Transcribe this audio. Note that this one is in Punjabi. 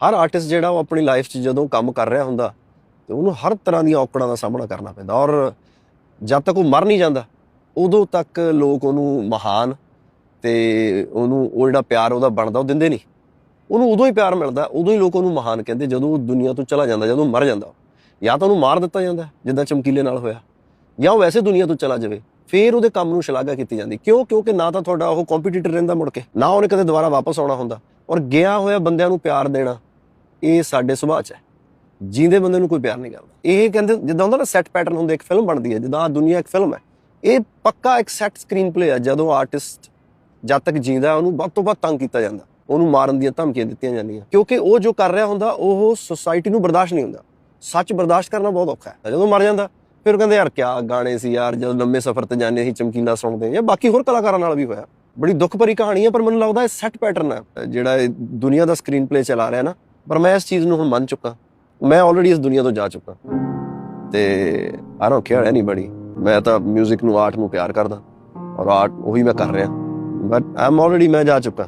ਹਰ ਆਰਟਿਸਟ ਜਿਹੜਾ ਉਹ ਆਪਣੀ ਲਾਈਫ 'ਚ ਜਦੋਂ ਕੰਮ ਕਰ ਰਿਹਾ ਹੁੰਦਾ, ਤੇ ਉਹਨੂੰ ਹਰ ਤਰ੍ਹਾਂ ਦੀਆਂ ਔਕੜਾਂ ਦਾ ਸਾਹਮਣਾ ਕਰਨਾ ਪੈਂਦਾ ਔਰ ਜਦ ਤੱਕ ਉਹ ਮਰ ਨਹੀਂ ਜਾਂਦਾ, ਉਦੋਂ ਤੱਕ ਲੋਕ ਉਹਨੂੰ ਮਹਾਨ ਤੇ ਉਹਨੂੰ ਉਹ ਜਿਹੜਾ ਪਿਆਰ ਉਹਦਾ ਬਣਦਾ, ਉਹ ਦਿੰਦੇ ਨਹੀਂ। ਉਹਨੂੰ ਉਦੋਂ ਹੀ ਪਿਆਰ ਮਿਲਦਾ, ਉਦੋਂ ਹੀ ਲੋਕ ਉਹਨੂੰ ਮਹਾਨ ਕਹਿੰਦੇ, ਜਦੋਂ ਉਹ ਦੁਨੀਆ ਤੋਂ ਚਲਾ ਜਾਂਦਾ, ਜਦੋਂ ਮਰ ਜਾਂਦਾ। ਜਾਂ ਤਾਂ ਉਹਨੂੰ ਮਾਰ ਦਿੱਤਾ ਜਾਂਦਾ, ਜਿੱਦਾਂ ਚਮਕੀਲੇ ਨਾਲ ਹੋਇਆ। ਜਾਂ ਉਹ ਵੈਸੇ ਦੁਨੀਆ ਤੋਂ ਚਲਾ ਜਾਵੇ, ਫੇਰ ਉਹਦੇ ਕੰਮ ਨੂੰ ਸ਼ਲਾਘਾ ਕੀਤੀ ਜਾਂਦੀ। ਕਿਉਂ? ਕਿਉਂਕਿ ਨਾ ਤਾਂ ਤੁਹਾਡਾ ਉਹ ਕੰਪੀਟੀਟਰ ਰਹਿੰਦਾ ਮੁੜ ਕੇ, ਨਾ ਉਹਨੇ ਕਦੇ ਦੁਬਾਰਾ ਵਾਪਸ ਆਉਣਾ ਹੁੰਦਾ। ਔਰ ਗਿਆ ਹੋਇਆ ਬੰਦਿਆਂ ਨੂੰ ਪਿਆਰ ਦੇਣਾ ਇਹ ਸਾਡੇ ਸੁਭਾਅ 'ਚ ਹੈ। ਜੀਂਦੇ ਬੰਦੇ ਨੂੰ ਕੋਈ ਪਿਆਰ ਨਹੀਂ ਕਰਦਾ। ਇਹ ਕਹਿੰਦੇ, ਜਿੱਦਾਂ ਹੁੰਦਾ ਨਾ ਸੈੱਟ ਪੈਟਰਨ ਹੁੰਦੇ, ਇੱਕ ਫਿਲਮ ਬਣਦੀ ਹੈ। ਜਿੱਦਾਂ ਆਹ ਦੁਨੀਆ ਇੱਕ ਫਿਲਮ ਹੈ। ਇਹ ਪੱਕਾ ਇੱਕ ਸੈੱਟ ਸਕਰੀਨ ਪਲੇ ਹੈ। ਜਦੋਂ ਆਰਟਿਸਟ ਜਦ ਤੱਕ ਜੀਂਦਾ ਉਹਨੂੰ ਵੱਧ ਤੋਂ ਵੱਧ ਤੰਗ ਕੀਤਾ ਜਾਂਦਾ। ਉਹਨੂੰ ਮਾਰਨ ਦੀਆਂ ਧਮਕੀਆਂ ਦਿੱਤੀਆਂ ਜਾਂਦੀਆਂ। ਕਿਉਂਕਿ ਉਹ ਜੋ ਕਰ ਰਿਹਾ ਹੁੰਦਾ, ਉਹ ਸੋਸਾਇਟੀ ਨੂੰ ਬਰਦਾਸ਼ਤ ਨਹੀਂ ਹੁੰਦਾ। ਸੱਚ ਬਰਦਾਸ਼ਤ ਕਰਨਾ ਬਹੁਤ ਔਖਾ ਹੈ। ਜਦੋਂ ਮਰ ਜਾਂਦਾ, ਫਿਰ ਉਹ ਕਹਿੰਦੇ, ਯਾਰ, ਕਿਆ ਗਾਣੇ ਸੀ ਯਾਰ, ਜਦੋਂ ਲੰਮੇ ਸਫ਼ਰ ਤੇ ਜਾਂਦੇ ਸੀ, ਚਮਕੀਲਾ ਸੁਣਦੇ ਜਾਂ ਬਾਕੀ ਹੋਰ ਕਲਾਕਾਰਾਂ ਨਾਲ ਵੀ ਹੋਇਆ। ਬੜੀ ਦੁੱਖ ਭਰੀ ਕਹਾਣੀ ਹੈ, ਪਰ ਮੈਨੂੰ ਲੱਗਦਾ ਇਹ ਸੈੱਟ ਪੈਟਰਨ ਹੈ। ਜਿਹੜਾ ਇਹ ਦੁਨੀਆ ਦਾ ਸਕਰੀਨ ਪਲੇ ਚਲਾ ਰਿਹਾ ਨਾ ਪਰ ਮੈਂ ਇਸ ਚੀਜ਼ ਨੂੰ ਹੁਣ ਮੰਨ ਚੁੱਕਾ। ਮੈਂ ਆਲਰੇਡੀ ਇਸ ਦੁਨੀਆ ਤੋਂ ਜਾ ਚੁੱਕਾ। ਤੇ ਆਈ ਡੋਨਟ ਕੇਅਰ ਐਨੀਬਾਡੀ ਮੈਂ ਤਾਂ 뮤직 ਨੂੰ ਆਰਟ ਨੂੰ ਪਿਆਰ ਕਰਦਾ। ਔਰ ਆਰਟ ਉਹੀ ਮੈਂ ਕਰ ਰਿਹਾ। ਬਟ ਆਮ ਆਲਰੇਡੀ ਮੈਂ ਜਾ ਚੁੱਕਾ।